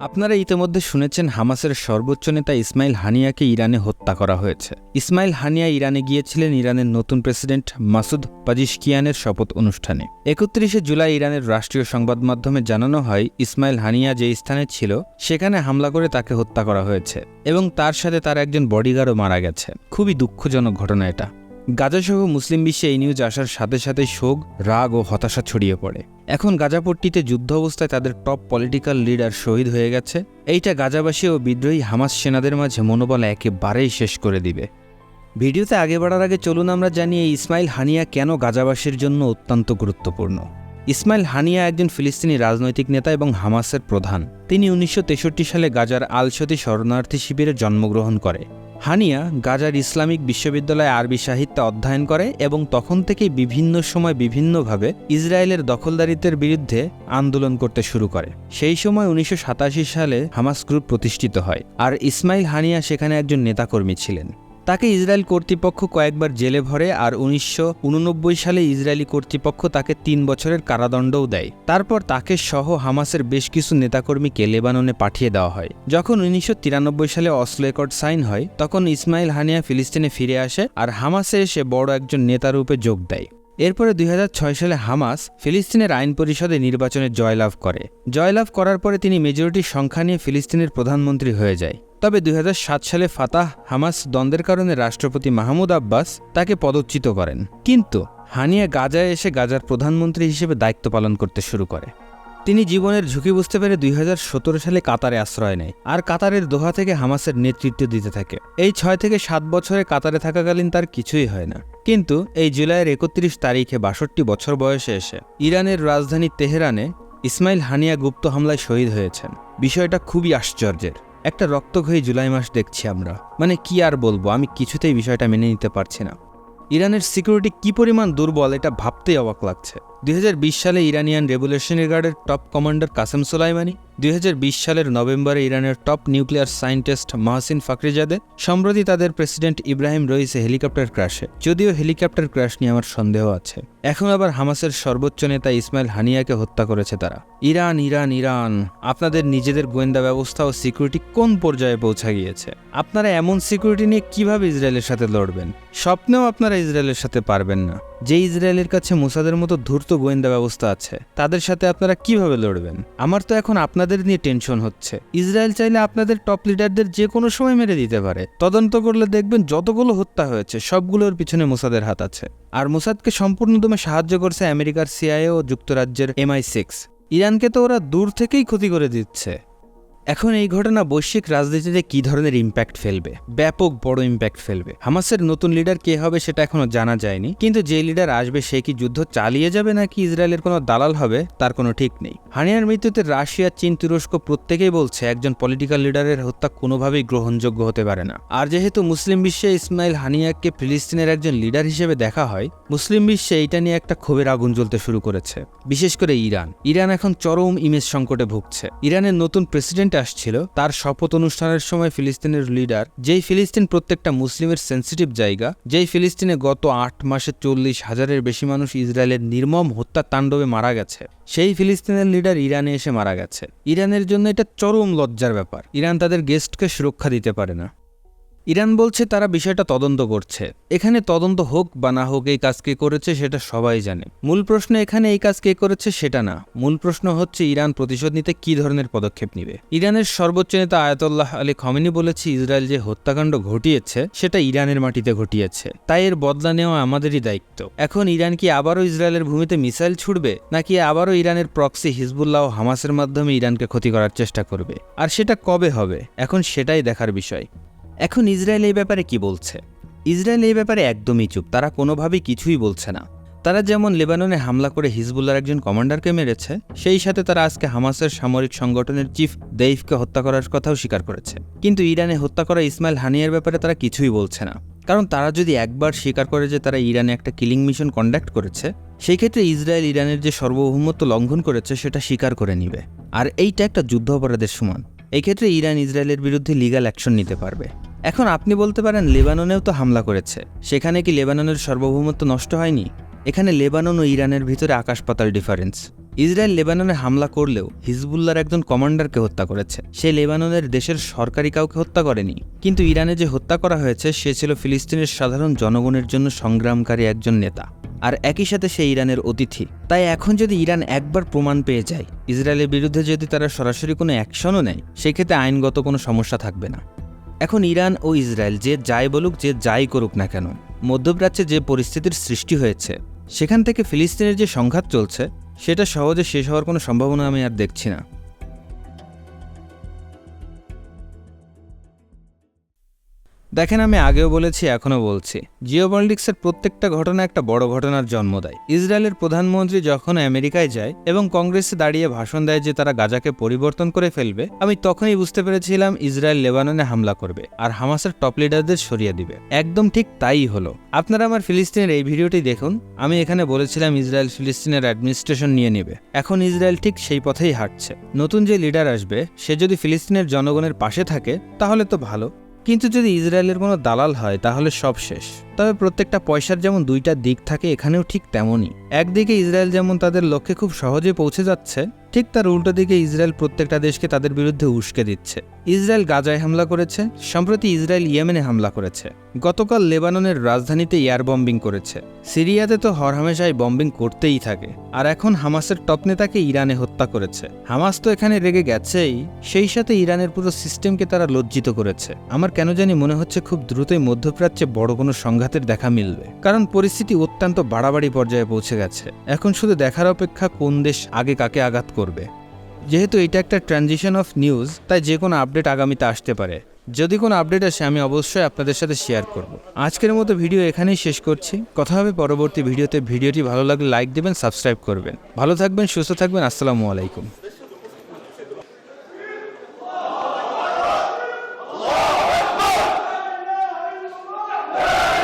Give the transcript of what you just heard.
আপনারা ইতিমধ্যে শুনেছেন হামাসের সর্বোচ্চ নেতা ইসমাইল হানিয়াকে ইরানে হত্যা করা হয়েছে। ইসমাইল হানিয়া ইরানে গিয়েছিলেন ইরানের নতুন প্রেসিডেন্ট মাসুদ পাজিশকিয়ানের শপথ অনুষ্ঠানে। একত্রিশে জুলাই ইরানের রাষ্ট্রীয় সংবাদ মাধ্যমে জানানো হয়, ইসমাইল হানিয়া যে স্থানে ছিল, সেখানে হামলা করে তাকে হত্যা করা হয়েছে এবং তার সাথে তার একজন বডিগার্ডও মারা গেছে। খুবই দুঃখজনক ঘটনা এটা। গাজাসহ মুসলিম বিশ্বে এই নিউজ আসার সাথে সাথে শোক, রাগ ও হতাশা ছড়িয়ে পড়ে। এখন গাজাপট্টিতে যুদ্ধ অবস্থায় তাদের টপ পলিটিক্যাল লিডার শহীদ হয়ে গেছে। এইটা গাজাবাসী ও বিদ্রোহী হামাস সেনাদের মাঝে মনোবল একেবারেই শেষ করে দিবে। ভিডিওতে আগে বাড়ার আগে চলুন আমরা জানি এই ইসমাইল হানিয়া কেন গাজাবাসীর জন্য অত্যন্ত গুরুত্বপূর্ণ। ইসমাইল হানিয়া একজন ফিলিস্তিনি রাজনৈতিক নেতা এবং হামাসের প্রধান। তিনি উনিশশো তেষট্টি সালে গাজার আলসতি শরণার্থী শিবিরে জন্মগ্রহণ করে। হানিয়া গাজার ইসলামিক বিশ্ববিদ্যালয়ে আরবি সাহিত্যে অধ্যয়ন করে এবং তখন থেকেই বিভিন্ন সময় বিভিন্নভাবে ইসরায়েলের দখলদারিত্বের বিরুদ্ধে আন্দোলন করতে শুরু করে। সেই সময় উনিশশো সাতাশি সালে হামাস গ্রুপ প্রতিষ্ঠিত হয়। আর ইসমাইল হানিয়া সেখানে একজন নেতাকর্মী ছিলেন। তাকে ইসরায়েল কর্তৃপক্ষ কয়েকবার জেলে ভরে আর উনিশশো উননব্বই সালে ইসরায়েলি কর্তৃপক্ষ তাকে তিন বছরের কারাদণ্ডও দেয়। তারপর তাকে সহ হামাসের বেশ কিছু নেতাকর্মীকে লেবাননে পাঠিয়ে দেওয়া হয়। যখন উনিশশো তিরানব্বই সালে অসলো একর্ড সাইন হয়, তখন ইসমাইল হানিয়া ফিলিস্তিনে ফিরে আসে আর হামাসে এসে বড় একজন নেতারূপে যোগ দেয়। এরপরে দুই হাজার ছয় সালে হামাস ফিলিস্তিনের আইন পরিষদে নির্বাচনে জয়লাভ করে। জয়লাভ করার পরে তিনি মেজরিটির সংখ্যা নিয়ে ফিলিস্তিনের প্রধানমন্ত্রী হয়ে যায়। তবে দুই হাজার সাত সালে ফাতাহ হামাস দ্বন্দ্বের কারণে রাষ্ট্রপতি মাহমুদ আব্বাস তাকে পদচ্যুত করেন। কিন্তু হানিয়া গাজায় এসে গাজার প্রধানমন্ত্রী হিসেবে দায়িত্ব পালন করতে শুরু করে। তিনি জীবনের ঝুঁকি বুঝতে পেরে দুই হাজার সতেরো সালে কাতারে আশ্রয় নেয় আর কাতারের দোহা থেকে হামাসের নেতৃত্ব দিতে থাকে। এই ছয় থেকে সাত বছরে কাতারে থাকাকালীন তার কিছুই হয় না। কিন্তু এই জুলাইয়ের একত্রিশ তারিখে বাষট্টি বছর বয়সে এসে ইরানের রাজধানী তেহরানে ইসমাইল হানিয়া গুপ্ত হামলায় শহীদ হয়েছেন। বিষয়টা খুবই আশ্চর্যের। একটা রক্তক্ষয়ী জুলাই মাস দেখছি আমরা। মানে কি আর বলব, আমি কিছুতেই বিষয়টা মেনে নিতে পারছি না। ইরানের সিকিউরিটি কি পরিমাণ দুর্বল এটা ভাবতেই অবাক লাগছে। দুই হাজার বিশ সালে ইরানিয়ান রেভলিউশনারি গার্ডের টপ কমান্ডার কাসেম সোলাইমানি, দুই হাজার বিশ সালের নভেম্বরে ইরানের top nuclear scientist Mohsen Fakhrizadeh সম্প্রতি তাদের প্রেসিডেন্ট ইব্রাহিম রইসে হেলিকপ্টার ক্র্যাশে। যদিও হেলিকপ্টার ক্র্যাশ নিয়ে আমার সন্দেহ আছে। এখন আবার হামাসের সর্বোচ্চ নেতা ইসমাইল হানিয়াকে হত্যা করেছে তারা। ইরান ইরান ইরান, আপনাদের নিজেদের গোয়েন্দা ব্যবস্থা ও সিকিউরিটি কোন পর্যায়ে পৌঁছা গিয়েছে? আপনারা এমন সিকিউরিটি নিয়ে কীভাবে ইসরায়েলের সাথে লড়বেন? স্বপ্নেও আপনারা ইসরায়েলের সাথে পারবেন না। যে ইসরায়েলের কাছে মোসাদের মতো ধূর্ত গোয়েন্দা ব্যবস্থা আছে, তাদের সাথে আপনারা কীভাবে লড়বেন? আমার তো এখন আপনাদের নিয়ে টেনশন হচ্ছে। ইসরায়েল চাইলে আপনাদের টপ লিডারদের যে কোনো সময় মেরে দিতে পারে। তদন্ত করলে দেখবেন যতগুলো হত্যা হয়েছে, সবগুলোর পিছনে মোসাদের হাত আছে। আর মুসাদকে সম্পূর্ণদমে সাহায্য করছে আমেরিকার সিআইএ ও যুক্তরাজ্যের এমআই সিক্স। ইরানকে তো ওরা দূর থেকেই ক্ষতি করে দিচ্ছে। এখন এই ঘটনা বৈশ্বিক রাজনীতিতে কি ধরনের ইম্প্যাক্ট ফেলবে? ব্যাপক বড় ইম্প্যাক্ট ফেলবে। হামাসের নতুন লিডার কে হবে সেটা এখনও জানা যায়নি, কিন্তু যে লিডার আসবে সে কি যুদ্ধ চালিয়ে যাবে নাকি ইসরায়েলের কোনো দালাল হবে, তার কোনো ঠিক নেই। হানিয়ার মৃত্যুতে রাশিয়া, চীন, তুরস্ক প্রত্যেকেই বলছে একজন পলিটিক্যাল লিডারের হত্যা কোনোভাবেই গ্রহণযোগ্য হতে পারে না। আর যেহেতু মুসলিম বিশ্বে ইসমাইল হানিয়াকে ফিলিস্তিনের একজন লিডার হিসেবে দেখা হয়, মুসলিম বিশ্বে এইটা নিয়ে একটা ক্ষোভের আগুন জ্বলতে শুরু করেছে, বিশেষ করে ইরান। ইরান এখন চরম ইমেজ সংকটে ভুগছে। ইরানের নতুন প্রেসিডেন্ট আসছিল, তার শপথ অনুষ্ঠানের সময় ফিলিস্তিনের লিডার, যেই ফিলিস্তিন প্রত্যেকটা মুসলিমের সেন্সিটিভ জায়গা, যেই ফিলিস্তিনে গত আট মাসে চল্লিশ হাজারের বেশি মানুষ ইসরায়েলের নির্মম হত্যা তাণ্ডবে মারা গেছে, সেই ফিলিস্তিনের লিডার ইরানে এসে মারা গেছে। ইরানের জন্য এটা চরম লজ্জার ব্যাপার। ইরান তাদের গেস্টকে সুরক্ষা দিতে পারে না। ইরান বলছে তারা বিষয়টা তদন্ত করছে। এখানে তদন্ত হোক বা না হোক, এই কাজ কে করেছে সেটা সবাই জানে। মূল প্রশ্ন এখানে এই কাজ কে করেছে সেটা না। মূল প্রশ্ন হচ্ছে, ইরান প্রতিশোধ নিতে কি ধরনের পদক্ষেপ নিবে? ইরানের সর্বোচ্চ নেতা আয়াতল্লাহ আলী খমেনি বলেছে, ইসরায়েল যে হত্যাকাণ্ড ঘটিয়েছে, সেটা ইরানের মাটিতে ঘটিয়েছে। তাই এর বদলা নেওয়া আমাদেরই দায়িত্ব। এখন ইরান কি আবারও ইসরায়েলের ভূমিতে মিসাইল ছুড়বে নাকি আবারও ইরানের প্রক্সি হিজবুল্লাহ ও হামাসের মাধ্যমে ইরানকে ক্ষতি করার চেষ্টা করবে? আর সেটা কবে হবে? এখন সেটাই দেখার বিষয়। এখন ইসরায়েল এই ব্যাপারে কি বলছে? ইসরায়েল এই ব্যাপারে একদমই চুপ। তারা কোনোভাবেই কিছুই বলছে না। তারা যেমন লেবাননে হামলা করে হিজবুল্লার একজন কমান্ডারকে মেরেছে, সেই সাথে তারা আজকে হামাসের সামরিক সংগঠনের চিফ দেইফকে হত্যা করার কথাও স্বীকার করেছে। কিন্তু ইরানে হত্যা করা ইসমাইল হানিয়ার ব্যাপারে তারা কিছুই বলছে না। কারণ তারা যদি একবার স্বীকার করে যে তারা ইরানে একটা কিলিং মিশন কন্ডাক্ট করেছে, সেই ক্ষেত্রে ইসরায়েল ইরানের যে সার্বভৌমত্ব লঙ্ঘন করেছে, সেটা স্বীকার করে নিবে। আর এইটা একটা যুদ্ধ অপরাধের সমান। এই ক্ষেত্রে ইরান ইসরায়েলের বিরুদ্ধে লিগাল অ্যাকশন নিতে পারবে। এখন আপনি বলতে পারেন, লেবাননেও তো হামলা করেছে। সেখানে কি লেবাননের সার্বভৌমত্ব নষ্ট হয়নি? এখানে লেবানন ও ইরানের ভিতরে আকাশ পাতাল ডিফারেন্স ইসরায়েল লেবাননে হামলা করলেও হিজবুল্লার একজন কমান্ডারকে হত্যা করেছে। সে লেবাননের দেশের সরকারি কাউকে হত্যা করেনি। কিন্তু ইরানে যে হত্যা করা হয়েছে, সে ছিল ফিলিস্তিনের সাধারণ জনগণের জন্য সংগ্রামকারী একজন নেতা। আর একই সাথে সে ইরানের অতিথি। তাই এখন যদি ইরান একবার প্রমাণ পেয়ে যায়, ইসরায়েলের বিরুদ্ধে যদি তারা সরাসরি কোনো অ্যাকশনও নেয়, সেক্ষেত্রে আইনগত কোনো সমস্যা থাকবে না। এখন ইরান ও ইসরায়েল যে যাই বলুক, যে যাই করুক না কেন, মধ্যপ্রাচ্যে যে পরিস্থিতির সৃষ্টি হয়েছে, সেখান থেকে ফিলিস্তিনের যে সংঘাত চলছে, সেটা সহজে শেষ হওয়ার কোনো সম্ভাবনা আমি আর দেখছি না। দেখেন আমি আগেও বলেছি, এখনও বলছি। জিওপলিটিক্সের প্রত্যেকটা ঘটনা একটা বড় ঘটনার জন্ম দেয়। ইসরায়েলের প্রধানমন্ত্রী যখন আমেরিকায় যায় এবং কংগ্রেসে দাঁড়িয়ে ভাষণ দেয় যে তারা গাজাকে পরিবর্তন করে ফেলবে, আমি তখনই বুঝতে পেরেছিলাম ইসরায়েল লেবাননে হামলা করবে আর হামাসের টপ লিডারদের সরিয়ে দিবে। একদম ঠিক তাই হলো। আপনারা আমার ফিলিস্তিনের এই ভিডিওটি দেখুন, আমি এখানে বলেছিলাম ইসরায়েল ফিলিস্তিনের অ্যাডমিনিস্ট্রেশন নিয়ে নেবে। এখন ইসরায়েল ঠিক সেই পথেই হাঁটছে। নতুন যে লিডার আসবে, সে যদি ফিলিস্তিনের জনগণের পাশে থাকে, তাহলে তো ভালো। কিন্তু যদি ইসরায়েলের কোনো দালাল হয়, তাহলে সব শেষ। তবে প্রত্যেকটা পয়সার যেমন দুইটা দিক থাকে, এখানেও ঠিক তেমনই। একদিকে ইসরায়েল যেমন তাদের লক্ষ্যে খুব সহজে পৌঁছে যাচ্ছে, ঠিক তার উল্টো দিকে ইসরায়েল প্রত্যেকটা দেশকে তাদের বিরুদ্ধে উস্কে দিচ্ছে। ইসরায়েল গাজায় হামলা করেছে, সম্প্রতি ইসরায়েল ইয়েমেনে হামলা করেছে। গতকাল লেবাননের রাজধানীতে এয়ার বম্বিং করেছে। সিরিয়াতে তো হরহামেশাই বম্বিং করতেই থাকে, আর এখন হামাসের টপ নেতাকে ইরানে হত্যা করেছে। হামাস তো এখানে রেগে গেছেই, সেই সাথে ইরানের পুরো সিস্টেমকে তারা লজ্জিত করেছে। আমার কেন জানি মনে হচ্ছে খুব দ্রুতই মধ্যপ্রাচ্যে বড় কোনো সংঘাতের দেখা মিলবে। কারণ পরিস্থিতি অত্যন্ত বাড়াবাড়ি পর্যায়ে পৌঁছে গেছে। এখন শুধু দেখার অপেক্ষা কোন দেশ আগে কাকে আঘাত করবে। যেহেতু এটা একটা ট্রানজিশন অফ নিউজ, তাই যে কোনো আপডেট আগামীতে আসতে পারে। যদি কোনো আপডেট আসে, আমি অবশ্যই আপনাদের সাথে শেয়ার করব। আজকের মতো ভিডিও এখানেই শেষ করছি। কথা হবে পরবর্তী ভিডিওতে। ভিডিওটি ভালো লাগলে লাইক দেবেন, সাবস্ক্রাইব করবেন। ভালো থাকবেন, সুস্থ থাকবেন। আসসালামু আলাইকুম।